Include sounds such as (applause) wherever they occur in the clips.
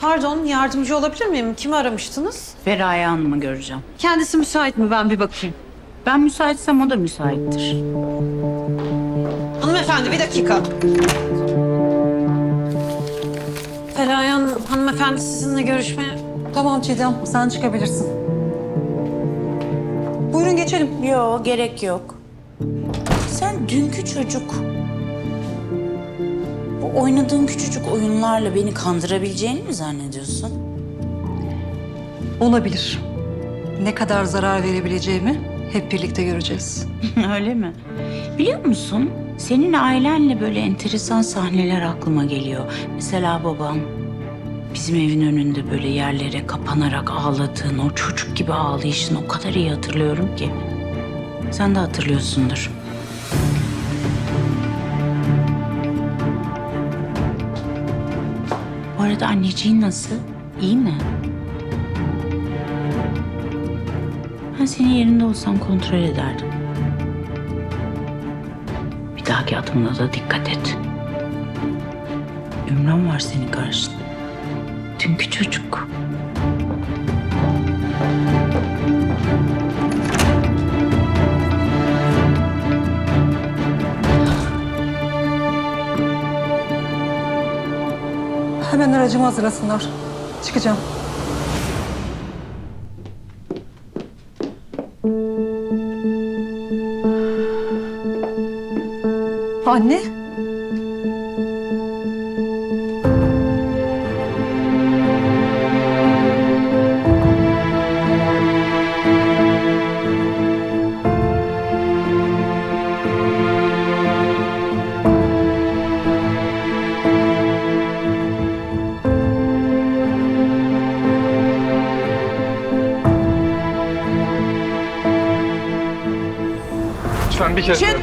Pardon, yardımcı olabilir miyim? Kimi aramıştınız? Feraye Hanım'ı göreceğim. Kendisi müsait mi? Ben bir bakayım. Ben müsaitsem o da müsaittir. Hanımefendi bir dakika. Feraye Hanım, hanımefendi sizinle görüşmeye... Tamam Çiğdem, sen çıkabilirsin. Buyurun geçelim. Yok gerek yok. Sen dünkü çocuk. Bu oynadığın küçücük oyunlarla beni kandırabileceğini mi zannediyorsun? Olabilir. Ne kadar zarar verebileceğimi hep birlikte göreceğiz. (laughs) Öyle mi? Biliyor musun? Senin ailenle böyle enteresan sahneler aklıma geliyor. Mesela babam bizim evin önünde böyle yerlere kapanarak ağladığın o çocuk gibi ağlayışını o kadar iyi hatırlıyorum ki. Sen de hatırlıyorsundur. Arada anneciğin nasıl? İyi mi? Ben senin yerinde olsam kontrol ederdim. Bir dahaki adımına da dikkat et. Ümran var senin karşında. Dünkü çocuk. Hemen aracımı hazırlasınlar. Çıkacağım. Anne. Bir kez. Çık!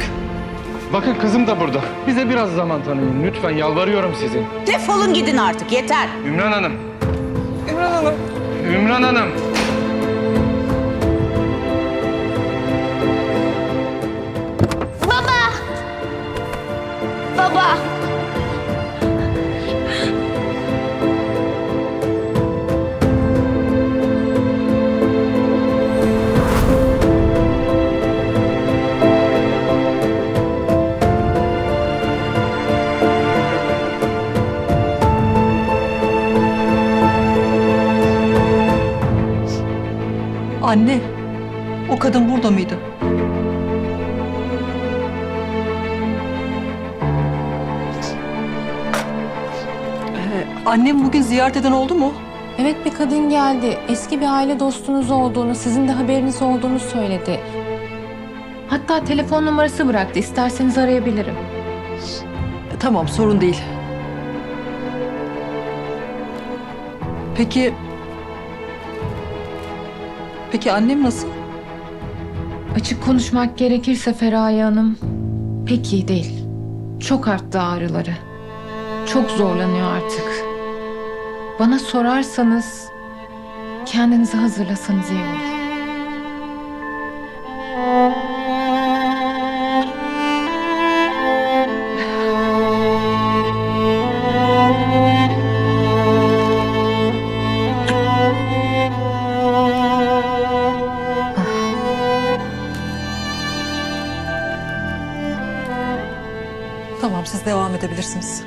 Bakın kızım da burada. Bize biraz zaman tanıyın. Lütfen yalvarıyorum sizi. Defolun gidin artık yeter. Ümran Hanım. Ümran Hanım. Ümran Hanım. Baba. Anne. O kadın burada mıydı? Ee, annem bugün ziyaret eden oldu mu? Evet bir kadın geldi. Eski bir aile dostunuz olduğunu, sizin de haberiniz olduğunu söyledi. Hatta telefon numarası bıraktı. İsterseniz arayabilirim. Tamam sorun değil. Peki... Peki annem nasıl? Açık konuşmak gerekirse Feraye Hanım pek iyi değil. Çok arttı ağrıları. Çok zorlanıyor artık. Bana sorarsanız kendinizi hazırlasanız iyi olur. Tamam siz devam edebilirsiniz.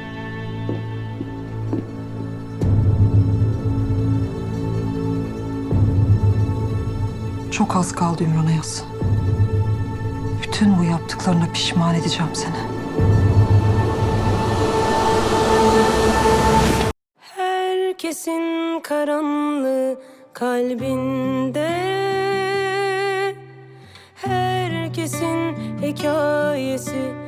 Çok az kaldı Ümran Ayaz. Bütün bu yaptıklarına pişman edeceğim seni. Herkesin karanlığı kalbinde Herkesin hikayesi